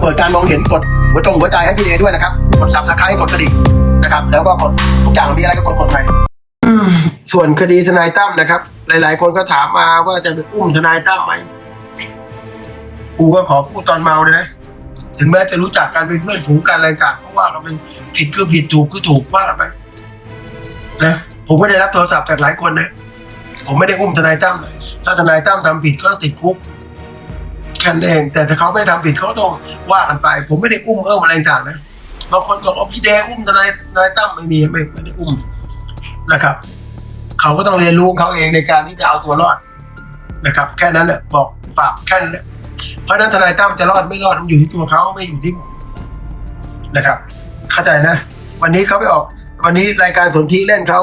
เปิดการมองเห็นกดหัวจงหัวใจให้พี่เดด้วยนะครับ กดซับสไครต์กดกระดิ่งนะครับ แล้วก็กดทุกอย่างมีอะไรก็กดกดไปส่วนคดีทนายตั้มนะครับ หลาย ๆ คนก็ถามมาว่าจะไปอุ้มทนายตั้มไหมกูก็ขอพูดตอนเมาเลยนะถึงแม้จะรู้จักกันเป็นเพื่อนฝูงกันอะไรต่าก็ว่ากันเป็นผิดคือผิดถูกคือถูกว่ากันไปนะผมไม่ได้รับโทรศัพท์จากหลายคนนะ ผมไม่ได้อุ้มทนายตั้มถ้าทนายตั้มทำผิดก็ติดคุก แค่นั้นเอง แต่ถ้าเขาไม่ทำผิดเขาก็ต้องว่ากันไป ผมไม่ได้อุ้มเอิ้มอะไรต่างนะบางคนบอกว่าพี่แดงอุ้มทนายทนายตั้มไม่มีไม่ไม่ได้อุ้มนะครับ เขาก็ต้องเรียนรู้เขาเองในการที่จะเอาตัวรอดนะครับ แค่นั้นแหละบอกฝากแค่นั้นแหละเพราะฉะนั้นทนายตั้มจะรอดไม่รอดมันอยู่ที่ตัวเขาไม่อยู่ที่ผมนะครับ เข้าใจนะ วันนี้เขาไปออก วันนี้รายการสนธิเล่นเขา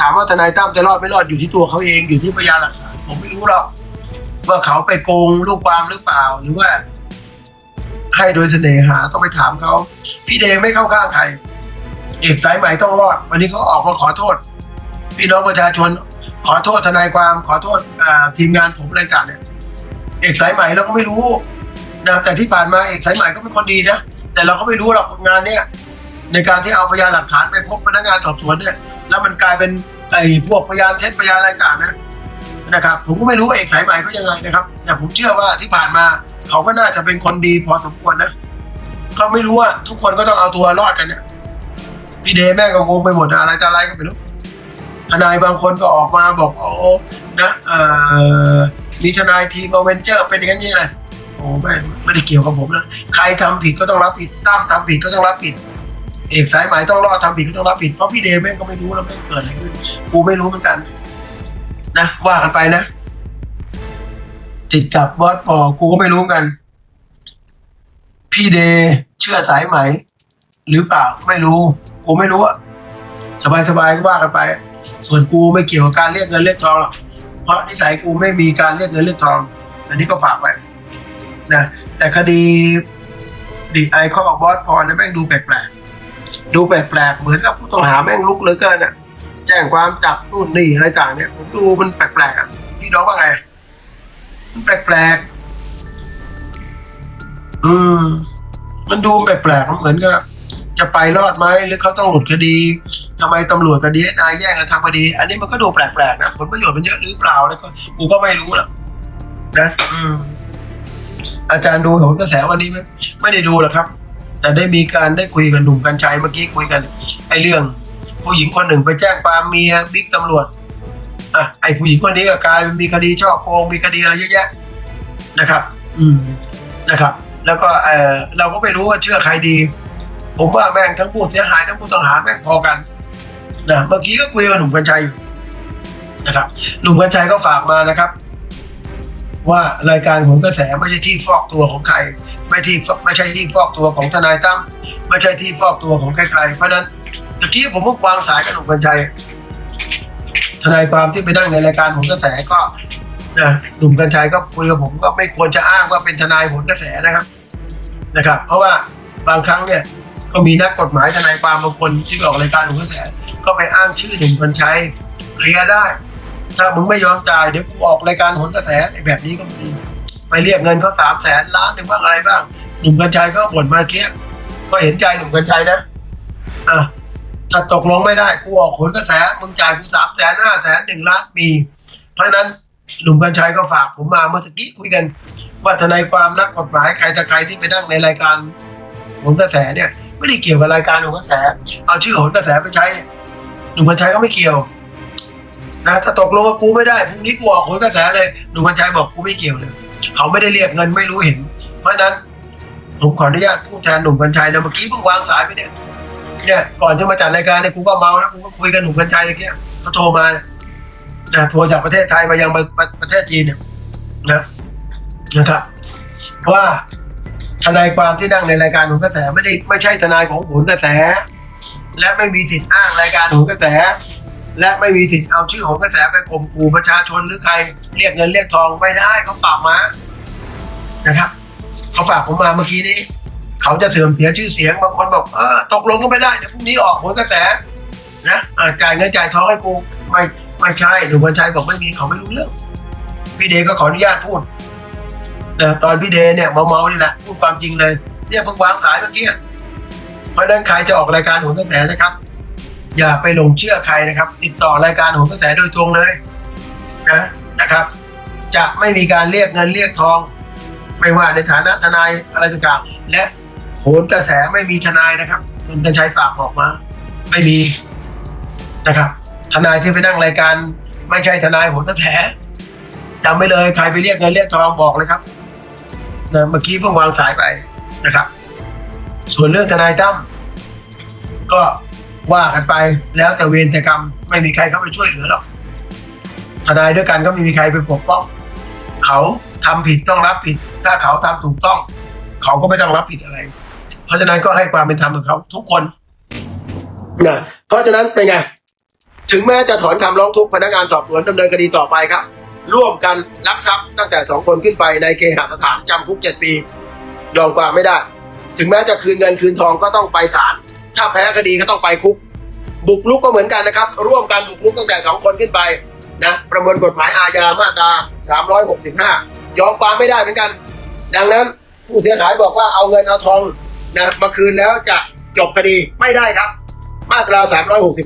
ถามว่าทนายตั้มจะรอดไม่รอดอยู่ที่ตัวเขาเองอยู่ที่พยานหลักฐานผมไม่รู้หรอก ว่าเขาไปโกงลูกความหรือเปล่าหรือว่า ให้โดยเสน่หาต้องไปถามเขาพี่เดงไม่เข้าข้างใครเอกสายใหม่ต้องรอด วันนี้เขาออกมาขอโทษ พี่น้องประชาชน ขอโทษทนายความขอโทษทีมงานผมอะไรต่างเนี่ย เอกสายใหม่เราก็ไม่รู้นะแต่ที่ผ่านมาเอกสายใหม่ก็เป็นคนดีนะแต่เราก็ไม่รู้หรอกงานเนี้ยในการที่เอาพยานหลักฐานไปพบพนักงานสอบสวนเนี่ย แล้วมันกลายเป็นไอ้พวกพยานเท็จพยานอะไรต่างนะ นะครับ ผมก็ไม่รู้ว่าเอกสายใหม่เขายังไงนะครับ แต่ผมเชื่อว่าที่ผ่านมาเขาก็น่าจะเป็นคนดีพอสมควรนะเขาไม่รู้ว่าทุกคนก็ต้องเอาตัวรอดกันเนี่ยพี่เดย์แม่งก็งงไปหมดอะไรจะอะไรก็ไม่รู้ทนายบางคนก็ออกมาบอกโอ้นะเอ่อมีทนายทีมอเวนเจอร์เป็นอย่างนี้เลยโอ้ไม่ไม่ได้เกี่ยวกับผมนะใครทำผิดก็ต้องรับผิดตั้มทำผิดก็ต้องรับผิด เอกสายไหมายต้องรอดทำผิดก็ต้องรับผิดเพราะพี่เดย์แม่งก็ไม่รู้แล้วแม่งเกิดอะไรขึ้นกูไม่รู้เหมือนกัน นะว่ากันไปนะติดกับบอสปอกูก็ไม่รู้กัน พี่เดเชื่อสายไหม หรือเปล่าไม่รู้ กูไม่รู้อะสบายๆก็ว่ากันไป ส่วนกูไม่เกี่ยวกับการเรียกเงินเรียกทองหรอกเพราะนิสัยกูไม่มีการเรียกเงินเรียกทองอันนี้ก็ฝากไว้นะแต่คดีดีไอข้อบอสพอเนี่ยแม่งดูแปลกๆดูแปลกๆเหมือนกับผู้ต้องหาแม่งลุกเลือเกินอะ แจ้งความจับนู่นนี่อะไรต่างเนี่ยผมดูมันแปลกๆอะพี่น้องว่าไงมันแปลกๆอืม มันดูแปลกๆมันเหมือนกับจะไปรอดไหมหรือเขาต้องหลุดคดีทำไมตำรวจกับดีเอสไอแย่งกันทำคดี อันนี้มันก็ดูแปลกๆนะผลประโยชน์มันเยอะหรือเปล่าแล้วก็กูก็ไม่รู้หรอกนะอืมอาจารย์ดูโหนกระแสวันนี้ไหมไม่ได้ดูหรอกครับ แต่ได้มีการได้คุยกับหนุ่มกัญชัยเมื่อกี้คุยกันไอ้เรื่อง ผู้หญิงคนหนึ่งไปแจ้งความเมียบิ๊กตำรวจอะไอ้ผู้หญิงคนนี้ก็กลายเป็นมีคดีช่อโกงมีคดีอะไรเยอะแยะนะครับ อืมนะครับ แล้วก็เออเราก็ไม่รู้ว่าเชื่อใครดี ผมว่าแม่งทั้งผู้เสียหายทั้งผู้ต้องหาแม่งพอกันนะเมื่อกี้ก็คุยกับหนุ่มกัญชัยอยู่นะครับหนุ่มกัญชัยก็ฝากมานะครับ ว่ารายการของกระแสไม่ใช่ที่ฟอกตัวของใคร ไม่ที่ไม่ใช่ที่ฟอกตัวของทนายตั้มไม่ใช่ที่ฟอกตัวของใครๆเพราะนั้น ตะกี้ผมก็วางสายกับหนุ่มกัญชัยทนายความที่ไปนั่งในรายการของกระแสก็นะหนุ่มกัญชัยก็คุยกับผมก็ไม่ควรจะอ้างว่าเป็นทนายผลกระแสนะครับนะครับ เพราะว่าบางครั้งเนี่ยก็มีนักกฎหมายทนายความบางคนที่ออกรายการของกระแส ก็ไปอ้างชื่อหนุ่มกัญชัยเคลียร์ได้ ถ้ามึงไม่ยอมจ่ายเดี๋ยวกูออกรายการผลกระแสไอ้แบบนี้ก็มีไปเรียกเงินเขาสามแสนล้านหนึ่งบ้าอะไรบ้างหนุ่มกัญชัยก็บ่นมาเกี้ยก็เห็นใจหนุ่มกัญชัยนะอะ ถ้าตกลงไม่ได้กูออกผลกระแสมึงจ่ายกูสามแสนห้าแสนหนึ่งล้านมี เพราะนั้นหนุ่มกัญชัยก็ฝากผมมาเมื่อสักกี้คุยกัน ว่าทนายความนักกฎหมายใครแต่ใครที่ไปนั่งในรายการผลกระแสเนี่ย ไม่ได้เกี่ยวกับรายการหนุ่มกระแส เอาชื่อผลกระแสไปใช้ หนุ่มกัญชัยก็ไม่เกี่ยวนะถ้าตกลงกับกูไม่ได้พรุ่งนี้กูออกผลกระแสเลยหนุ่มกัญชัยบอกกูไม่เกี่ยวเลยเขาไม่ได้เรียกเงินไม่รู้เห็น เพราะนั้นผมขออนุญาตพูดแทนหนุ่มกัญชัยนะเมื่อกี้เพิ่งวางสายไปเนี่ย เนี่ยก่อนจะมาจัดรายการเนี่ยกูก็เมาแล้วกูก็คุยกับหนุ่มกัญชัยเมื่อกี้เขาโทรมานะโทรจากประเทศไทยมายังประประประเทศจีนเนี่ยนะนะครับว่าทนายความที่นั่งในรายการหนุ่มกระแสไม่ได้ไม่ใช่ทนายของผลกระแส และไม่มีสิทธิ์อ้างรายการหนกระแส และไม่มีสิทธิ์เอาชื่อของกระแสไปข่มขู่ประชาชนหรือใคร เรียกเงินเรียกทองไม่ได้เขาฝากมานะครับเขาฝากผมมาเมื่อกี้นี้ เขาจะเสื่อมเสียชื่อเสียงบางคนบอกอตกลงก็ไม่ได้เดี๋ยวพรุ่งนี้ออกผลกระแสนะอ่าจ่ายเงินจ่ายทองให้กูไม่ไม่ใช่หนุ่มกัญชัยบอกไม่มีเขาไม่รู้เรื่อง พี่เดก็ขออนุญาตพูดนะตอนพี่เดเนี่ยเมาๆนี่แหละพูดความจริงเลยเนี่ยเพิ่งวางสายเมื่อกี้เพราะนั้นใครจะออกรายการหนกระแสนะครับ อย่าไปหลงเชื่อใครนะครับ ติดต่อรายการหนกระแสโดยตรงเลยนะนะครับ จะไม่มีการเรียกเงินเรียกทอง ไม่ว่าในฐานะทนายอะไรต่างๆและ โหนกระแสไม่มีทนายนะครับคุณกันชัยฝากบอกมา ไม่มีนะครับ ทนายที่ไปนั่งรายการ ไม่ใช่ทนายโหนกระแสจำไม่เลยใครไปเรียกเงินเรียกทองบอกเลยครับนะเมื่อกี้เพิ่งวางสายไปนะครับ ส่วนเรื่องทนายตั้มก็ว่ากันไปแล้วแต่เวรแต่กรรมไม่มีใครเข้าไปช่วยเหลือหรอกทนายด้วยกันก็ไม่มีใครไปปกป้องเขาทำผิดต้องรับผิด ถ้าเขาทำถูกต้อง เขาก็ไม่ต้องรับผิดอะไร เพราะฉะนั้นก็ให้ความเป็นธรรมกับเขาทุกคนนะเพราะฉะนั้นเป็นไง ถึงแม้จะถอนคำร้องทุกข์พนักงานสอบสวนดำเนินคดีต่อไปครับ ร่วมกันลักทรัพย์ตั้งแต่สองคนขึ้นไปในเคหสถานจำคุกเจ็ดปี ยอมความไม่ได้ ถึงแม้จะคืนเงินคืนทองก็ต้องไปศาลถ้าแพ้คดีก็ต้องไปคุก บุกรุกก็เหมือนกันนะครับ ร่วมกันบุกรุกตั้งแต่สองคนขึ้นไปนะประมวลกฎหมายอาญามาตรา 365 ยอมความไม่ได้เหมือนกัน ดังนั้นผู้เสียหายบอกว่าเอาเงินเอาทอง นะมาคืนแล้วจะจบคดีไม่ได้ครับ มาตรา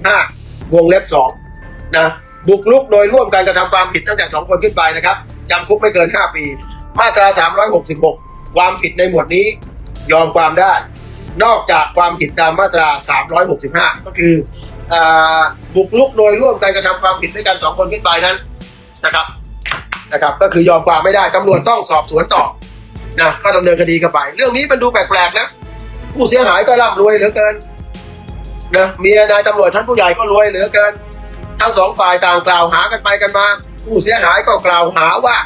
365 วงเล็บ2นะบุกรุกโดยร่วมกันกระทำความผิดตั้งแต่สองคนขึ้นไปนะครับจำคุกไม่เกิน 5 ปี มาตรา 366 ความผิดในหมวดนี้ยอมความได้ นอกจากความผิดตามมาตรา 365 ก็คืออบุกรุกโดยร่วมกันกระทำความผิดด้วยกันสองคนขึ้นไปนั้นนะครับนะครับ ก็คือยอมความไม่ได้ตำรวจต้องสอบสวนต่อนะก็ดำเนินคดีกันไป เรื่องนี้มันดูแปลกๆนะ ผู้เสียหายก็ร่ำรวยเหลือเกินนะเมียนายตำรวจท่านผู้ใหญ่ก็รวยเหลือเกิน ทั้งสองฝ่ายต่างกล่าวหากันไปกันมา ผู้เสียหายก็กล่าวหาว่า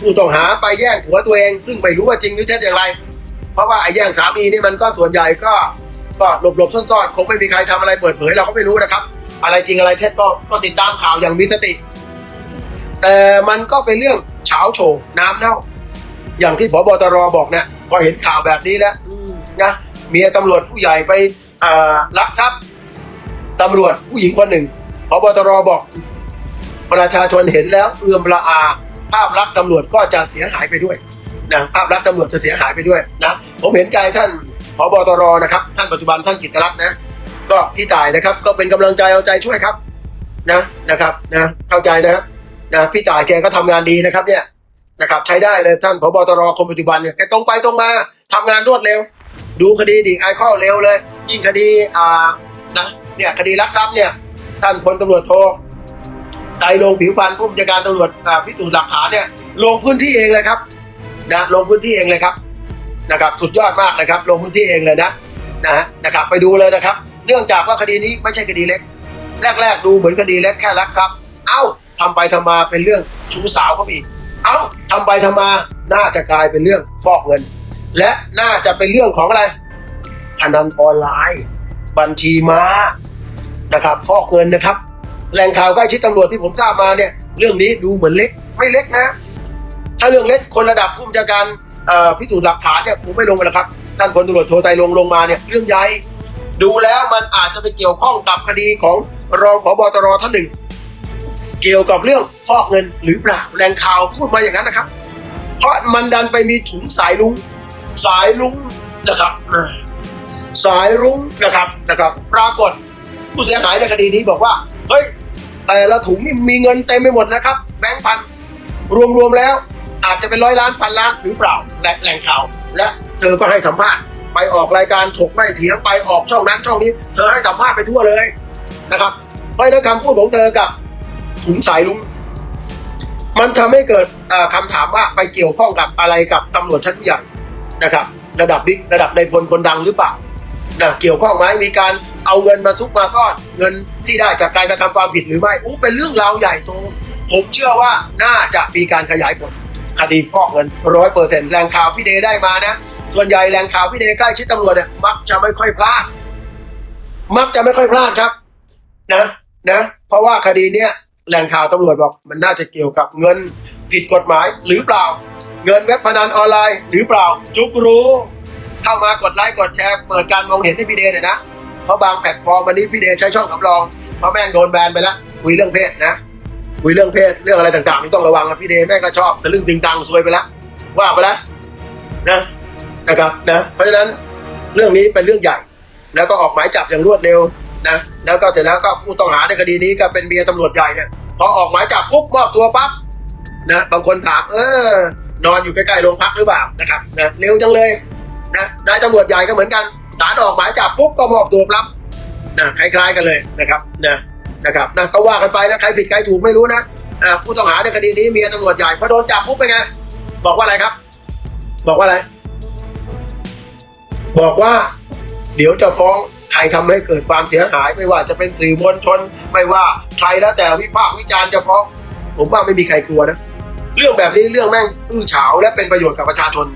ผู้ต้องหาไปแย่งผัวตัวเอง ซึ่งไม่รู้ว่าจริงหรือเท็จอย่างไร เพราะว่าไอ้แย่งสามีนี่มันก็ส่วนใหญ่ก็ก็หลบหลบๆซ่อนๆคงไม่มีใครทำอะไรเปิดเผยเราก็ไม่รู้นะครับ อะไรจริงอะไรเท็จก็ก็ติดตามข่าวอย่างมีสติ แต่มันก็เป็นเรื่องเฉาโฉน้ำเน่าอย่างที่พบตรบอกนะพอเห็นข่าวแบบนี้แล้วนะ เมียตำรวจผู้ใหญ่ไปลักทรัพย์ตำรวจผู้หญิงคนหนึ่งพบตรบอก ประชาชนเห็นแล้วเอื่อมละอา ภาพลักษณ์ตำรวจก็จะเสียหายไปด้วยนะภาพลักษณ์ตำรวจจะเสียหายไปด้วยนะผมเห็นใจท่านพบตรนะครับ ท่านปัจจุบันท่านกิตติรัตน์นะ ก็พี่ต่ายนะครับ ก็เป็นกำลังใจเอาใจช่วยครับนะนะครับนะเข้าใจนะนะพี่ต่ายแกก็ทำงานดีนะครับเนี่ยนะครับใช้ได้เลยท่านพบตรคนปัจจุบันเนี่ยแกตรงไปตรงมาทำงานรวดเร็ว ดูคดีดีไอข้อเร็วเลย ยิ่งคดีอ่านะเนี่ยคดีลักทรัพย์เนี่ยท่านพลตำรวจโทไตรลงผิวพันธ์ผู้บัญชาการตำรวจพิสูจน์หลักฐานเนี่ยลงพื้นที่เองเลยครับนะลงพื้นที่เองเลยครับนะครับ สุดยอดมากนะครับ ลงพื้นที่เองเลยนะนะฮะนะครับ ไปดูเลยนะครับ เนื่องจากว่าคดีนี้ไม่ใช่คดีเล็ก แรก ๆ ดูเหมือนคดีเล็กแค่ลักทรัพย์เอ้าทำไปทำมาเป็นเรื่องชู้สาวเขาอีก เอ้าทำไปทำมาน่าจะกลายเป็นเรื่องฟอกเงิน และน่าจะเป็นเรื่องของอะไรพนันออนไลน์ บัญชีม้านะครับฟอกเงินนะครับ แหล่งข่าวใกล้ชิดตำรวจที่ผมทราบมาเนี่ย เรื่องนี้ดูเหมือนเล็กไม่เล็กนะ ถ้าเรื่องเล็กคนระดับผู้บัญชาการพิสูจน์หลักฐานเนี่ยคงไม่ลงไปแล้วครับท่านพลตำรวจโทไตรลงลงมาเนี่ยเรื่องใหญ่ดูแล้วมันอาจจะไปเกี่ยวข้องกับคดีของรองผบตรท่านหนึ่ง เกี่ยวกับเรื่องฟอกเงินหรือเปล่าแหล่งข่าวพูดมาอย่างนั้นนะครับ เพราะมันดันไปมีถุงสายลุง สายลุงนะครับ สายรุ้งนะครับนะครับ ปรากฏผู้เสียหายในคดีนี้บอกว่าเฮ้ยแต่ละถุงนี่มีเงินเต็มไปหมดนะครับแบงค์พันรวมๆแล้ว อาจจะเป็นร้อยล้านพันล้านหรือเปล่าแหล่งแหล่งข่าว และเธอก็ให้สัมภาษณ์ไปออกรายการถกไม่เถียงไปออกช่องนั้นช่องนี้ เธอให้สัมภาษณ์ไปทั่วเลยนะครับเพราะนั้นคำพูดของเธอกับถุงสายลุงมันทำให้เกิดเอ่อคำถามว่าไปเกี่ยวข้องกับอะไรกับตำรวจชั้นใหญ่ นะครับ ระดับบิ๊กระดับในพลคนดังหรือเปล่านะเกี่ยวข้องไหมมีการเอาเงินมาซุกมาซ่อน เงินที่ได้จากการกระทำความผิดหรือไม่อู้เป็นเรื่องราวใหญ่โตผมเชื่อว่าน่าจะมีการขยายผลคดีฟอกเงินร้อยเปอร์เซ็นต์แหล่งข่าวพี่เดได้มานะ ส่วนใหญ่แหล่งข่าวพี่เดใกล้ชิดตำรวจเนี่ยมักจะไม่ค่อยพลาด มักจะไม่ค่อยพลาดครับ นะนะ เพราะว่าคดีเนี้ยแหล่งข่าวตำรวจบอกมันน่าจะเกี่ยวกับเงินผิดกฎหมายหรือเปล่า เงินเว็บพนันออนไลน์หรือเปล่า จุกรู้ เข้ามากดไลค์กดแชร์เปิดการมองเห็นให้พี่เดหน่อยนะ เพราะบางแพลตฟอร์มวันนี้พี่เดใช้ช่องสำรอง เพราะแม่งโดนแบนไปแล้วคุยเรื่องเพศนะคุยเรื่องเพศเรื่องอะไรต่างๆนี่ต้องระวังนะพี่เดแม่งก็ชอบแต่เรื่องติงตังซวยไปแล้วว่าไปแล้วนะนะครับนะเพราะฉะนั้นเรื่องนี้เป็นเรื่องใหญ่ แล้วก็ออกหมายจับอย่างรวดเร็วนะแล้วก็เสร็จแล้วก็ผู้ต้องหาในคดีนี้ก็เป็นเมียตำรวจใหญ่เนี่ยพอออกหมายจับปุ๊บมอบตัวปั๊บนะบางคนถาม เออ นอนอยู่ใกล้ๆโรงพักหรือเปล่านะครับนะเร็วจังเลยนะนายตำรวจใหญ่ก็เหมือนกันศาลออกหมายจับปุ๊บก็มอบตัวปั๊บนะคล้ายๆกันเลยนะครับนะนะครับนะก็ว่ากันไปนะใครผิดใครถูกไม่รู้นะผู้ต้องหาในคดีนี้เมียตำรวจใหญ่พอโดนจับปุ๊บเป็นไงบอกว่าอะไรครับ บอกว่าอะไร บอกว่า เดี๋ยวจะฟ้องใครทำให้เกิดความเสียหายไม่ว่าจะเป็นสื่อมวลชน ไม่ว่าใครแล้วแต่วิพากษ์วิจารณ์จะฟ้อง ผมว่าไม่มีใครกลัวนะ เรื่องแบบนี้เรื่องแม่งอื้อฉาวและเป็นประโยชน์กับประชาชน